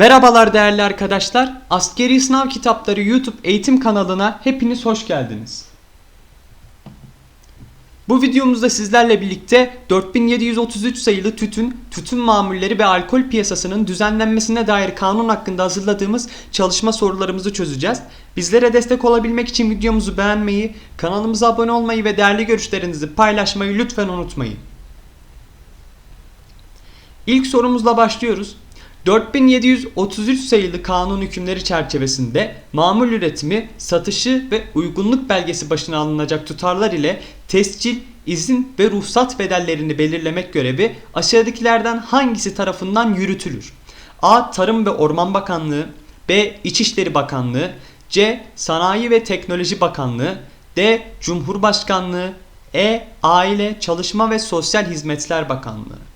Merhabalar değerli arkadaşlar. Askeri Sınav Kitapları YouTube eğitim kanalına hepiniz hoş geldiniz. Bu videomuzda sizlerle birlikte 4733 sayılı tütün, tütün mamulleri ve alkol piyasasının düzenlenmesine dair kanun hakkında hazırladığımız çalışma sorularımızı çözeceğiz. Bizlere destek olabilmek için videomuzu beğenmeyi, kanalımıza abone olmayı ve değerli görüşlerinizi paylaşmayı lütfen unutmayın. İlk sorumuzla başlıyoruz. 4733 sayılı kanun hükümleri çerçevesinde mamul üretimi, satışı ve uygunluk belgesi başına alınacak tutarlar ile tescil, izin ve ruhsat bedellerini belirlemek görevi aşağıdakilerden hangisi tarafından yürütülür? A. Tarım ve Orman Bakanlığı B. İçişleri Bakanlığı C. Sanayi ve Teknoloji Bakanlığı D. Cumhurbaşkanlığı E. Aile, Çalışma ve Sosyal Hizmetler Bakanlığı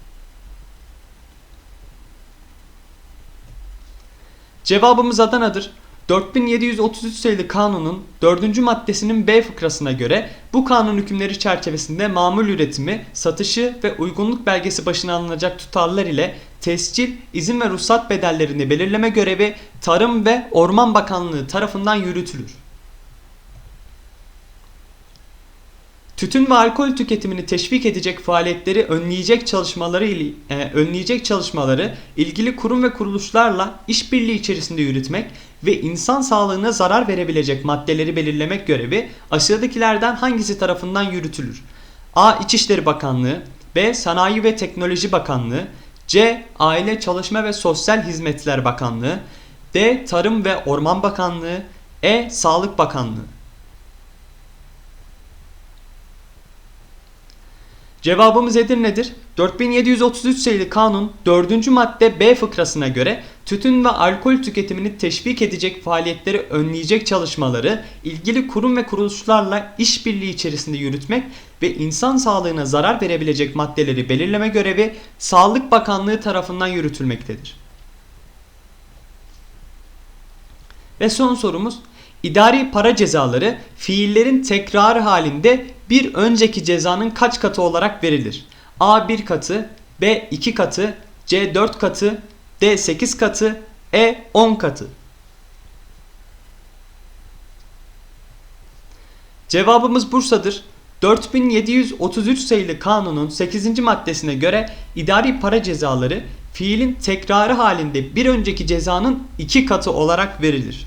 Cevabımız Adana'dır. 4733 sayılı kanunun 4. maddesinin B fıkrasına göre bu kanun hükümleri çerçevesinde mamul üretimi, satışı ve uygunluk belgesi başına alınacak tutarlar ile tescil, izin ve ruhsat bedellerini belirleme görevi Tarım ve Orman Bakanlığı tarafından yürütülür. Tütün ve alkol tüketimini teşvik edecek faaliyetleri önleyecek çalışmaları ili- e, önleyecek çalışmaları ilgili kurum ve kuruluşlarla işbirliği içerisinde yürütmek ve insan sağlığına zarar verebilecek maddeleri belirlemek görevi aşağıdakilerden hangisi tarafından yürütülür? A. İçişleri Bakanlığı B. Sanayi ve Teknoloji Bakanlığı C. Aile, Çalışma ve Sosyal Hizmetler Bakanlığı D. Tarım ve Orman Bakanlığı E. Sağlık Bakanlığı Cevabımız Edirne'dir. 4733 sayılı kanun 4. madde B fıkrasına göre tütün ve alkol tüketimini teşvik edecek faaliyetleri önleyecek çalışmaları ilgili kurum ve kuruluşlarla işbirliği içerisinde yürütmek ve insan sağlığına zarar verebilecek maddeleri belirleme görevi Sağlık Bakanlığı tarafından yürütülmektedir. Ve son sorumuz İdari para cezaları fiillerin tekrarı halinde bir önceki cezanın kaç katı olarak verilir? A 1 katı, B 2 katı, C 4 katı, D 8 katı, E 10 katı. Cevabımız Bursa'dır. 4733 sayılı kanunun 8. maddesine göre idari para cezaları fiilin tekrarı halinde bir önceki cezanın 2 katı olarak verilir.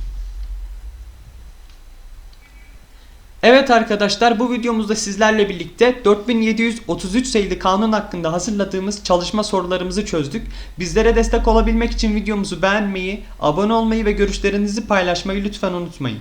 Evet arkadaşlar bu videomuzda sizlerle birlikte 4733 sayılı kanun hakkında hazırladığımız çalışma sorularımızı çözdük. Bizlere destek olabilmek için videomuzu beğenmeyi, abone olmayı ve görüşlerinizi paylaşmayı lütfen unutmayın.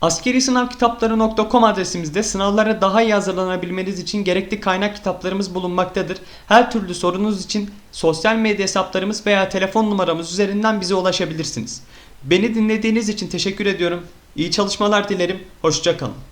Askeri sınav kitapları.com adresimizde sınavlara daha iyi hazırlanabilmeniz için gerekli kaynak kitaplarımız bulunmaktadır. Her türlü sorunuz için sosyal medya hesaplarımız veya telefon numaramız üzerinden bize ulaşabilirsiniz. Beni dinlediğiniz için teşekkür ediyorum. İyi çalışmalar dilerim. Hoşçakalın.